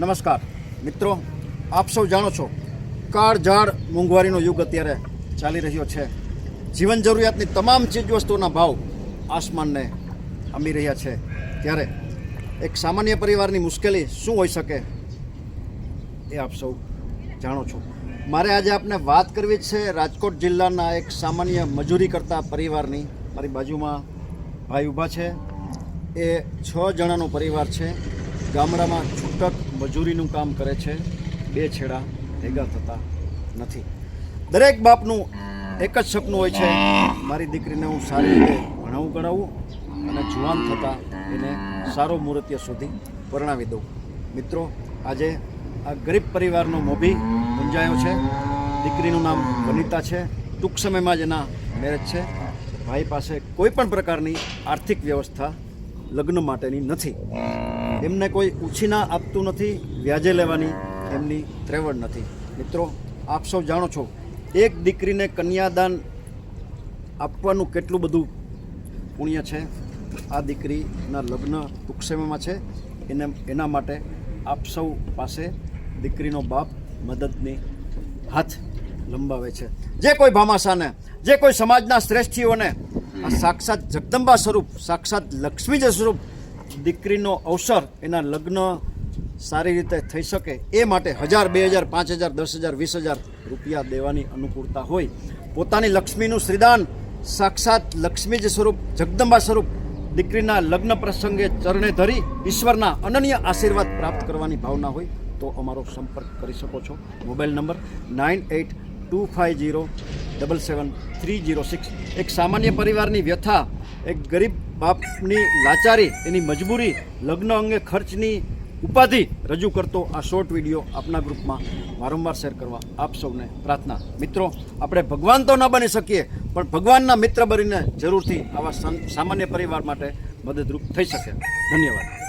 નમસ્કાર. મિત્રો, આપ સૌ જાણો છો કાળ ઝાડ મોંઘવારીનો યુગ અત્યારે ચાલી રહ્યો છે. જીવન જરૂરિયાતની તમામ ચીજવસ્તુઓના ભાવ આસમાનને અમી રહ્યા છે. ત્યારે એક સામાન્ય પરિવારની મુશ્કેલી શું હોઈ શકે એ આપ સૌ જાણો છો. મારે આજે આપને વાત કરવી છે રાજકોટ જિલ્લાના એક સામાન્ય મજૂરી કરતા પરિવારની. મારી બાજુમાં ભાઈ ઊભા છે. એ છ જણાનો પરિવાર છે. ગામડામાં છૂટક મજૂરીનું કામ કરે છે. બે છેડા ભેગા થતા નથી. દરેક બાપનું એક જ સપનું હોય છે, મારી દીકરીને હું સારી રીતે ભણાવું ગણાવું અને જુવાન થતાં એને સારો મુહૂર્ત્ય સુધી પરણાવી દઉં. મિત્રો, આજે આ ગરીબ પરિવારનો મોભી ગુંજાયો છે. દીકરીનું નામ વનિતા છે. ટૂંક સમયમાં જ એના મેરેજ છે. ભાઈ પાસે કોઈ પણ પ્રકારની આર્થિક વ્યવસ્થા લગ્ન માટેની નથી. એમને કોઈ ઉછીના આપતું નથી, વ્યાજે લેવાની એમની ત્રેવડ નથી. મિત્રો, આપ સૌ જાણો છો, એક દીકરીને કન્યાદાન આપવાનું કેટલું બધું પુણ્ય છે? આ દીકરીના લગ્ન ટૂંક સમયમાં છે. એને, એના માટે આપ સૌ પાસે દીકરીનો બાપ મદદની હાથ લંબાવે છે. જે કોઈ ભામાશાને, જે કોઈ સમાજના શ્રેષ્ઠીઓને આ સાક્ષાત જગદંબા સ્વરૂપ, સાક્ષાત લક્ષ્મીજ સ્વરૂપ દીકરીનો અવસર એના લગ્ન સારી રીતે થઈ શકે એ માટે હજાર, બે હજાર, પાંચ હજાર, દસ હજાર, વીસ હજાર રૂપિયા દેવાની અનુકૂળતા હોય. પોતાની લક્ષ્મીનું શ્રીદાન સાક્ષાત લક્ષ્મીજ સ્વરૂપ, જગદંબા સ્વરૂપ દીકરીના લગ્ન પ્રસંગે ચરણે ધરી ઈશ્વરના અનન્ય આશીર્વાદ પ્રાપ્ત કરવાની ભાવના હોય તો અમારો સંપર્ક કરી શકો છો. Mobile number nine eight two five zero double seven three zero six એક સામાન્ય પરિવારની વ્યથા, એક ગરીબ બાપની લાચારી, એની મજબૂરી, લગ્ન અંગે ખર્ચની ઉપાધિ રજૂ કરતો આ શોર્ટ વીડિયો આપના ગ્રુપમાં વારંવાર શેર કરવા આપ સૌને પ્રાર્થના. મિત્રો, આપણે ભગવાન તો ન બની શકીએ, પણ ભગવાનના મિત્ર બનીને જરૂરથી આવા સમ- સામાન્ય પરિવાર માટે મદદરૂપ થઈ શકે. ધન્યવાદ.